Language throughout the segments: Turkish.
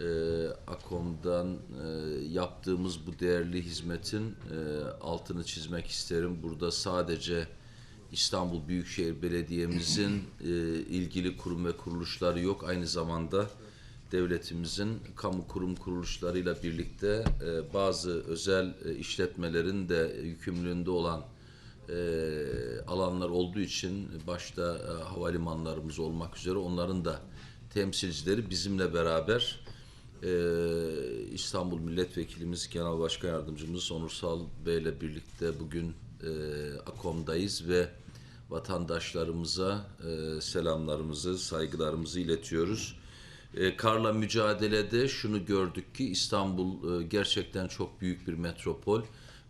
e, AKOM'dan e, yaptığımız bu değerli hizmetin e, altını çizmek isterim. Burada sadece İstanbul Büyükşehir Belediye'mizin e, ilgili kurum ve kuruluşları yok. Aynı zamanda devletimizin kamu kurum kuruluşlarıyla birlikte e, bazı özel e, işletmelerin de yükümlülüğünde olan e, alanlar olduğu için başta e, havalimanlarımız olmak üzere onların da temsilcileri bizimle beraber e, İstanbul Milletvekilimiz, Genel Başkan Yardımcımız Onursal Bey ile birlikte bugün e, AKOM'dayız ve vatandaşlarımıza e, selamlarımızı, saygılarımızı iletiyoruz. E, karla mücadelede şunu gördük ki İstanbul e, gerçekten çok büyük bir metropol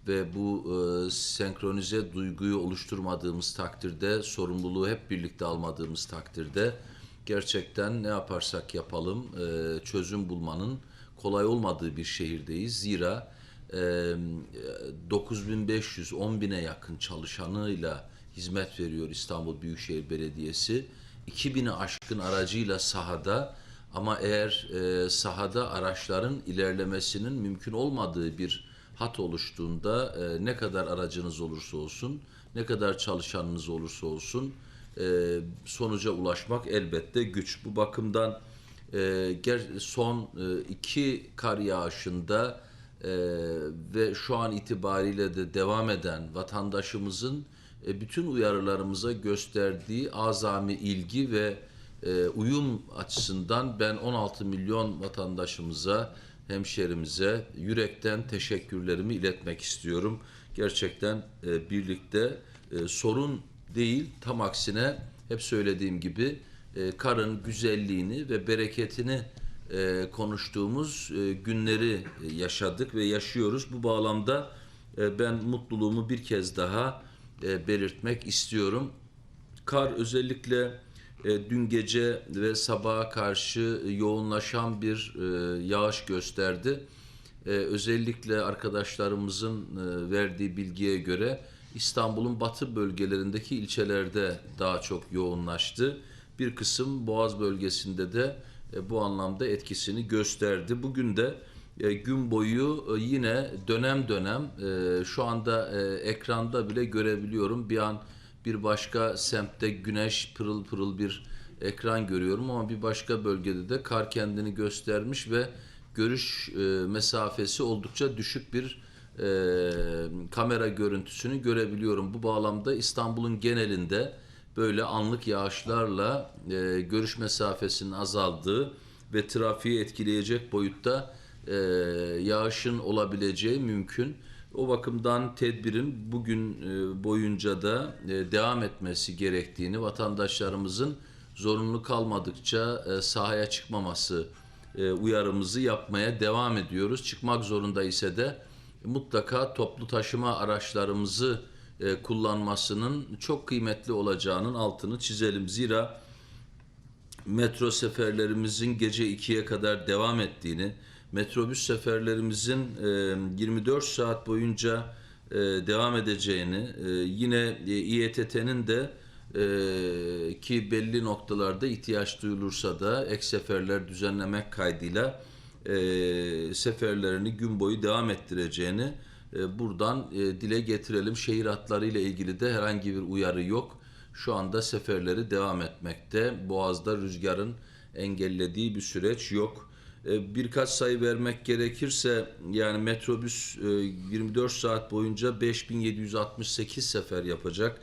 ve bu e, senkronize duyguyu oluşturmadığımız takdirde, sorumluluğu hep birlikte almadığımız takdirde gerçekten ne yaparsak yapalım e, çözüm bulmanın kolay olmadığı bir şehirdeyiz. Zira e, 9500 10 bine yakın çalışanıyla hizmet veriyor İstanbul Büyükşehir Belediyesi. 2000'i aşkın aracıyla sahada ama eğer e, sahada araçların ilerlemesinin mümkün olmadığı bir hat oluştuğunda e, ne kadar aracınız olursa olsun, ne kadar çalışanınız olursa olsun e, sonuca ulaşmak elbette güç. Bu bakımdan e, son e, iki kar yağışında ve şu an itibariyle de devam eden vatandaşımızın bütün uyarılarımıza gösterdiği azami ilgi ve uyum açısından ben 16 milyon vatandaşımıza, hemşerimize yürekten teşekkürlerimi iletmek istiyorum. Gerçekten birlikte sorun değil, tam aksine hep söylediğim gibi e, karın güzelliğini ve bereketini e, konuştuğumuz e, günleri yaşadık ve yaşıyoruz. Bu bağlamda e, ben mutluluğumu bir kez daha e, belirtmek istiyorum. Kar özellikle e, dün gece ve sabaha karşı yoğunlaşan bir e, yağış gösterdi. E, özellikle arkadaşlarımızın e, verdiği bilgiye göre İstanbul'un batı bölgelerindeki ilçelerde daha çok yoğunlaştı. Bir kısım Boğaz bölgesinde de e, bu anlamda etkisini gösterdi. Bugün de e, gün boyu e, yine dönem dönem şu anda ekranda bile görebiliyorum. Bir an bir başka semtte güneş pırıl pırıl bir ekran görüyorum ama bir başka bölgede de kar kendini göstermiş ve görüş mesafesi oldukça düşük bir e, kamera görüntüsünü görebiliyorum. Bu bağlamda İstanbul'un genelinde böyle anlık yağışlarla e, görüş mesafesinin azaldığı ve trafiği etkileyecek boyutta e, yağışın olabileceği mümkün. O bakımdan tedbirin bugün e, boyunca da e, devam etmesi gerektiğini, vatandaşlarımızın zorunlu kalmadıkça e, sahaya çıkmaması e, uyarımızı yapmaya devam ediyoruz. Çıkmak zorunda ise de mutlaka toplu taşıma araçlarımızı e, kullanmasının çok kıymetli olacağının altını çizelim. Zira metro seferlerimizin gece 2'ye kadar devam ettiğini, metrobüs seferlerimizin e, 24 saat boyunca e, devam edeceğini, e, yine e, İETT'nin de e, ki belli noktalarda ihtiyaç duyulursa da ek seferler düzenlemek kaydıyla e, seferlerini gün boyu devam ettireceğini e, buradan e, dile getirelim. Şehir hatları ile ilgili de herhangi bir uyarı yok. Şu anda seferleri devam etmekte. Boğaz'da rüzgarın engellediği bir süreç yok. E, birkaç sayı vermek gerekirse yani metrobüs e, 24 saat boyunca 5768 sefer yapacak.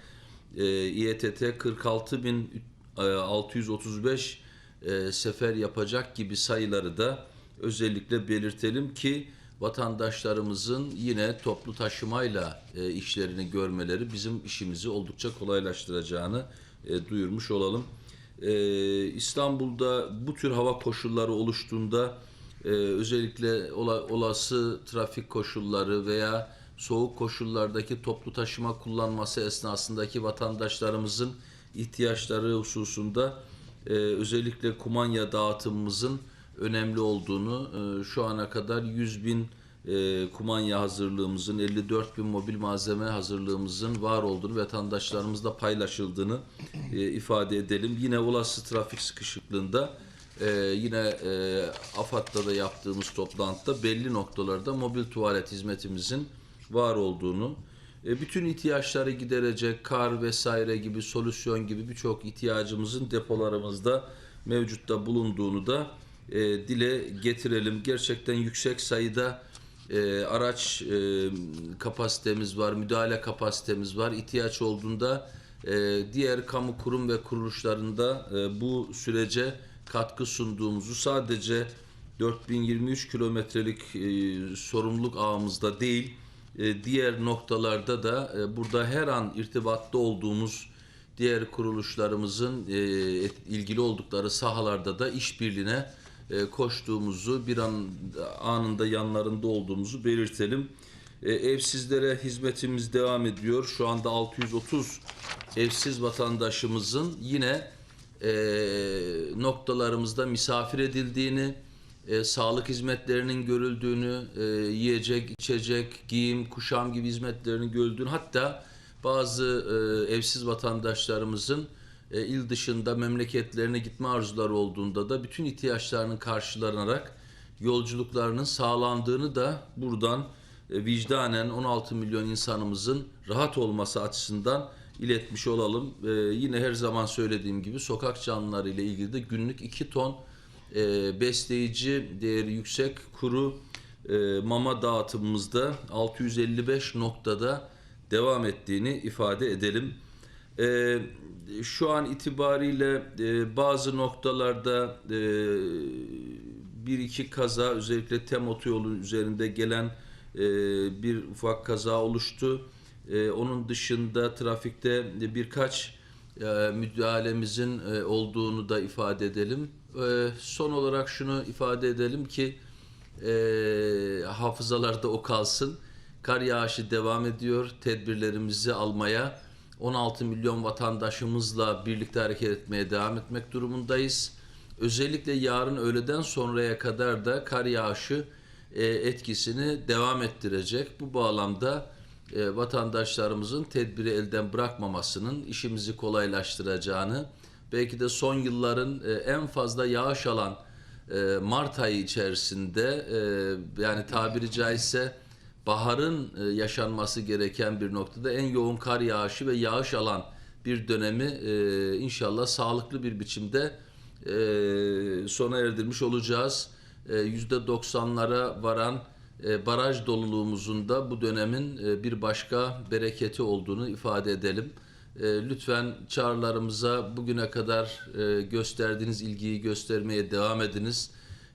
E, İETT 46635 e, sefer yapacak gibi sayıları da özellikle belirtelim ki vatandaşlarımızın yine toplu taşımayla e, işlerini görmeleri bizim işimizi oldukça kolaylaştıracağını e, duyurmuş olalım. E, İstanbul'da bu tür hava koşulları oluştuğunda e, özellikle ola, olası trafik koşulları veya soğuk koşullardaki toplu taşıma kullanması esnasındaki vatandaşlarımızın ihtiyaçları hususunda e, özellikle kumanya dağıtımımızın önemli olduğunu e, şu ana kadar 100 bin e, kumanya hazırlığımızın 54 bin mobil malzeme hazırlığımızın var olduğunu vatandaşlarımızla paylaşıldığını e, ifade edelim. Yine olası trafik sıkışıklığında yine e, AFAD'da da yaptığımız toplantıda belli noktalarda mobil tuvalet hizmetimizin var olduğunu, bütün ihtiyaçları giderecek kar vesaire gibi solüsyon gibi birçok ihtiyacımızın depolarımızda mevcutta bulunduğunu da e, dile getirelim. Gerçekten yüksek sayıda e, araç e, kapasitemiz var, müdahale kapasitemiz var. İhtiyaç olduğunda e, diğer kamu kurum ve kuruluşlarında e, bu sürece katkı sunduğumuzu sadece 4023 kilometrelik e, sorumluluk ağımızda değil, e, diğer noktalarda da e, burada her an irtibatta olduğumuz diğer kuruluşlarımızın e, ilgili oldukları sahalarda da işbirliğine e, koştuğumuzu, bir an anında yanlarında olduğumuzu belirtelim. E, evsizlere hizmetimiz devam ediyor. Şu anda 630 evsiz vatandaşımızın yine e, noktalarımızda misafir edildiğini, e, sağlık hizmetlerinin görüldüğünü, e, yiyecek, içecek, giyim, kuşam gibi hizmetlerinin görüldüğünü, hatta bazı e, evsiz vatandaşlarımızın e, il dışında memleketlerine gitme arzuları olduğunda da bütün ihtiyaçlarının karşılanarak yolculuklarının sağlandığını da buradan e, vicdanen 16 milyon insanımızın rahat olması açısından iletmiş olalım. E, yine her zaman söylediğim gibi sokak canlıları ile ilgili de günlük 2 ton e, besleyici değeri yüksek kuru e, mama dağıtımımızda 655 noktada devam ettiğini ifade edelim. E, şu an itibariyle e, bazı noktalarda e, bir iki kaza özellikle tem otoyolu üzerinde gelen e, bir ufak kaza oluştu. E, onun dışında trafikte birkaç e, müdahalemizin e, olduğunu da ifade edelim. E, son olarak şunu ifade edelim ki e, hafızalarda o kalsın. Kar yağışı devam ediyor. Tedbirlerimizi almaya 16 milyon vatandaşımızla birlikte hareket etmeye devam etmek durumundayız. Özellikle yarın öğleden sonraya kadar da kar yağışı e, etkisini devam ettirecek. Bu bağlamda e, vatandaşlarımızın tedbiri elden bırakmamasının işimizi kolaylaştıracağını, belki de son yılların e, en fazla yağış alan Mart ayı içerisinde yani tabiri caizse baharın e, yaşanması gereken bir noktada en yoğun kar yağışı ve yağış alan bir dönemi e, inşallah sağlıklı bir biçimde e, sona erdirmiş olacağız. E, %90'lara varan baraj doluluğumuzun da bu dönemin bir başka bereketi olduğunu ifade edelim. Lütfen çağrılarımıza bugüne kadar gösterdiğiniz ilgiyi göstermeye devam ediniz.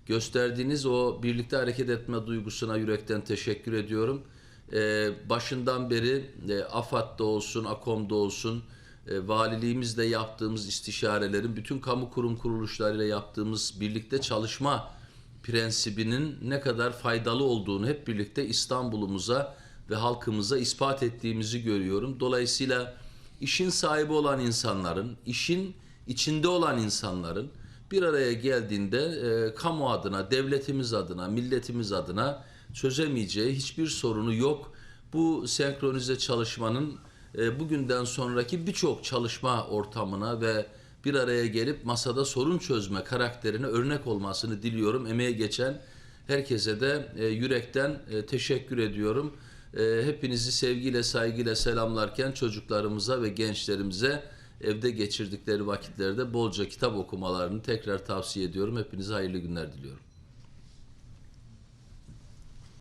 Gösterdiğiniz o birlikte hareket etme duygusuna yürekten teşekkür ediyorum. E, başından beri e, AFAD'da olsun, AKOM'da olsun, e, valiliğimizle yaptığımız istişarelerin, bütün kamu kurum kuruluşlarıyla yaptığımız birlikte çalışma prensibinin ne kadar faydalı olduğunu hep birlikte İstanbul'umuza ve halkımıza ispat ettiğimizi görüyorum. Dolayısıyla işin sahibi olan insanların, işin içinde olan insanların bir araya geldiğinde e, kamu adına, devletimiz adına, milletimiz adına çözemeyeceği hiçbir sorunu yok. Bu senkronize çalışmanın e, bugünden sonraki birçok çalışma ortamına ve bir araya gelip masada sorun çözme karakterine örnek olmasını diliyorum. Emeğe geçen herkese de e, yürekten e, teşekkür ediyorum. E, hepinizi sevgiyle, saygıyla selamlarken çocuklarımıza ve gençlerimize evde geçirdikleri vakitlerde bolca kitap okumalarını tekrar tavsiye ediyorum. Hepinize hayırlı günler diliyorum.